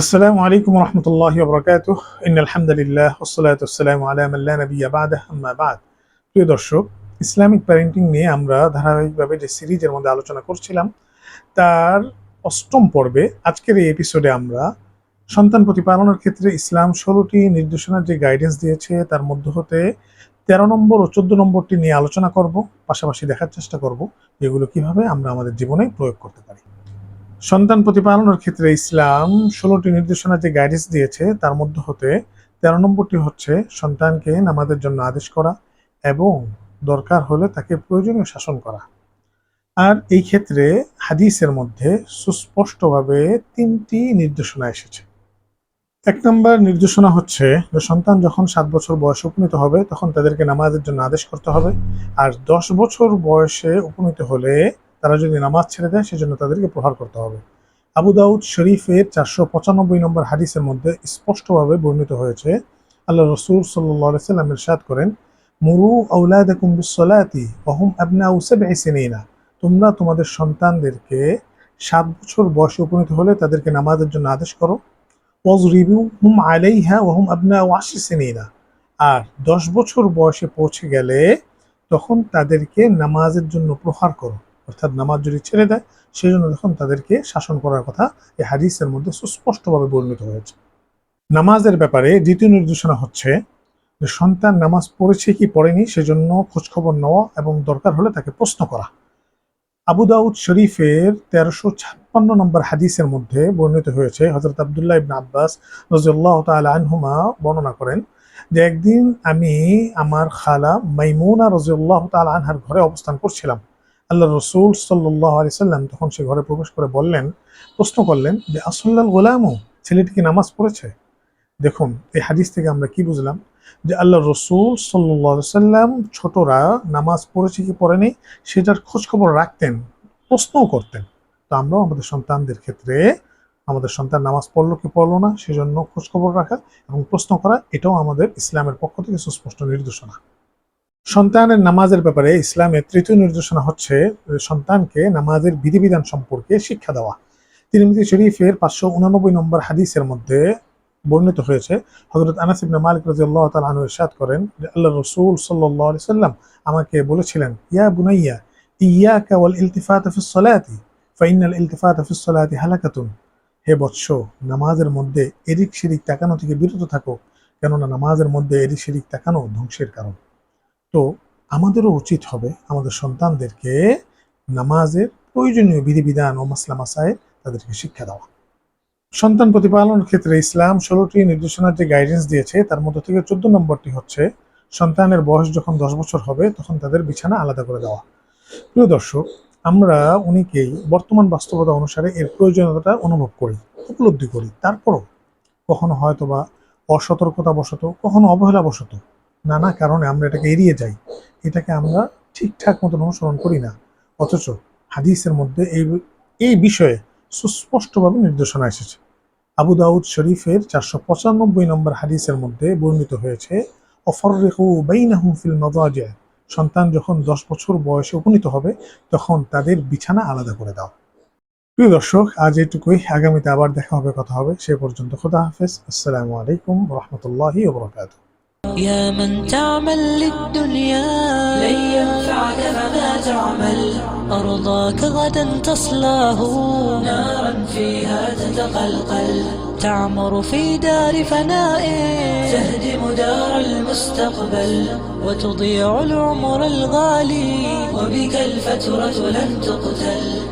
আসসালামু আলাইকুম রহমতুল্লাহ বরকাত ইন আলহামদুলিল্লাহ ওসলাতাম আলামাল্লা নবী আবাদ আম্মা বাদ। প্রিয় দর্শক, ইসলামিক প্যারেন্টিং নিয়ে আমরা ধারাবাহিকভাবে যে সিরিজের মধ্যে আলোচনা করছিলাম, তার অষ্টম পর্বে আজকের এই এপিসোডে আমরা সন্তান প্রতিপালনের ক্ষেত্রে ইসলাম ষোলোটি নির্দেশনার যে গাইডেন্স দিয়েছে, তার মধ্য হতে তেরো নম্বর ও চোদ্দ নম্বরটি নিয়ে আলোচনা করব, পাশাপাশি দেখার চেষ্টা করব, যেগুলো কীভাবে আমরা আমাদের জীবনে প্রয়োগ করতে পারি। সন্তান প্রতিপালনের ক্ষেত্রে ইসলাম ষোলোটি নির্দেশনা যে গাইডেন্স দিয়েছে, তার মধ্যে হতে তেরো নম্বরটি হচ্ছে সন্তানকে নামাজের জন্য আদেশ করা এবং দরকার হলে তাকে প্রয়োজনীয় শাসন করা। আর এই ক্ষেত্রে হাদিসের মধ্যে সুস্পষ্টভাবে তিনটি নির্দেশনা এসেছে। এক নম্বর নির্দেশনা হচ্ছে যে সন্তান যখন সাত বছর বয়সে উপনীত হবে, তখন তাদেরকে নামাজের জন্য আদেশ করতে হবে। আর দশ বছর বয়সে উপনীত হলে তারা যদি নামাজ ছেড়ে দেয়, সেজন্য তাদেরকে প্রহার করতে হবে। আবু দাউদ শরীফের চারশো পঁচানব্বই নম্বর হাদিসের মধ্যে স্পষ্টভাবে বর্ণিত হয়েছে আল্লাহ রসুল সাল্লাহ সাল্লাম ইরশাদ করেন, মুরু আউলাদাকুম তোমরা তোমাদের সন্তানদেরকে সাত বছর বয়সে উপনীত হলে তাদেরকে নামাজের জন্য আদেশ করো। ওয়াজরিবু হুম আলাইহা ওহুম আবনা আর দশ বছর বয়সে পৌঁছে গেলে তখন তাদেরকে নামাজের জন্য প্রহার করো। অর্থাৎ নামাজ যদি ছেড়ে দেয় সেই জন্য তখন তাদেরকে শাসন করার কথা এই হাদিসের মধ্যে সুস্পষ্টভাবে বর্ণিত হয়েছে। নামাজের ব্যাপারে দ্বিতীয় নির্দেশনা হচ্ছে যে সন্তান নামাজ পড়েছে কি পড়েনি, সেজন্য খোঁজখবর নেওয়া এবং দরকার হলে তাকে প্রশ্ন করা। আবু দাউদ শরীফের তেরোশো ছাপ্পান্ন নম্বর হাদিসের মধ্যে বর্ণিত হয়েছে হজরত আবদুল্লাহ ইবন আব্বাস রাজিউল্লাহ তাল আনহুমা বর্ণনা করেন যে, একদিন আমি আমার খালা মাইমুনা রাজিউল্লাহ তাল আনহার ঘরে অবস্থান করছিলাম। আল্লাহ রসুল সাল্লাহ আলি সাল্লাম তখন সে ঘরে প্রবেশ করে বললেন, প্রশ্ন করলেন, যে আসল্লাল গোলামও ছেলেটি কি নামাজ পড়েছে? দেখুন, এই হাদিস থেকে আমরা কি বুঝলাম? যে আল্লাহ রসুল সাল্লাহ সাল্লাম ছোটরা নামাজ পড়েছে কি পড়েনি, সেটার খোঁজখবর রাখতেন, প্রশ্নও করতেন। তো আমরাও আমাদের সন্তানদের ক্ষেত্রে, আমাদের সন্তান নামাজ পড়ল কি পড়ল না, সেজন্য খোঁজখবর রাখা এবং প্রশ্ন করা, এটাও আমাদের ইসলামের পক্ষ থেকে সুস্পষ্ট নির্দেশনা। সন্তানের নামাজের ব্যাপারে ইসলামের তৃতীয় নির্দেশনা হচ্ছে, সন্তানকে নামাজের বিধিবিধান সম্পর্কে শিক্ষা দেওয়া। তিরমিজি শরীফের পাঁচশো উনানব্বই নম্বর হাদিসের মধ্যে বর্ণিত হয়েছে হজরত আনাস ইবনে মালিক রাদিয়াল্লাহু তাআলা আনহু ইরশাদ করেন আল্লাহ রাসূল সাল্লাল্লাহু সাল্লাম আমাকে বলেছিলেন, ইয়া বুনাইয়া ইয়াকা ওয়াল ইলতিফাত ফিস ফাইনাল ইলতিফাত ফিস সালাতি হালাকাতুন। হে বৎস, নামাজের মধ্যে এদিক সেদিক তাকানো থেকে বিরত থাকো, কেননা নামাজের মধ্যে এদিক সেদিক তাকানো ধ্বংসের কারণ। তো আমাদেরও উচিত হবে আমাদের সন্তানদেরকে নামাজের প্রয়োজনীয় বিধিবিধান ও মাসলা মাসায় তাদেরকে শিক্ষা দেওয়া। সন্তান প্রতিপালনের ক্ষেত্রে ইসলাম ষোলোটি নির্দেশনার যে গাইডেন্স দিয়েছে, তার মধ্যে থেকে চোদ্দ নম্বরটি হচ্ছে, সন্তানের বয়স যখন দশ বছর হবে, তখন তাদের বিছানা আলাদা করে দেওয়া। প্রিয় দর্শক, আমরা অনেকেই বর্তমান বাস্তবতা অনুসারে এর প্রয়োজনীয়তা অনুভব করি, উপলব্ধি করি। তারপরও কখনো হয়তোবা অসতর্কতা বশত কখনো অবহেলা বশত নানা কারণে আমরা এটাকে এড়িয়ে যাই। এটাকে আমরা ঠিকঠাক মতন অনুসরণ করি না। অথচ হাদিসের মধ্যে এই এই বিষয়ে সুস্পষ্টভাবে নির্দেশনা এসেছে। আবু দাউদ শরীফের চারশো পঁচানব্বই নম্বর হাদিসের মধ্যে বর্ণিত হয়েছে সন্তান যখন দশ বছর বয়সে উপনীত হবে, তখন তাদের বিছানা আলাদা করে দাও। প্রিয় দর্শক, আজ এটুকুই। আগামীতে আবার দেখা হবে, কথা হবে। সে পর্যন্ত খোদা হাফেজ। আসসালামু আলাইকুম রহমতুল্লাহি ওবরাকাতুহ يا من تعمل للدنيا لن ينفعك فما تعمل. أرضاك غدا تصلاه نارا فيها تتقلقل. تعمر في دار فناء تهدم دار المستقبل. وتضيع العمر الغالي وبك الفترة لن تقتل.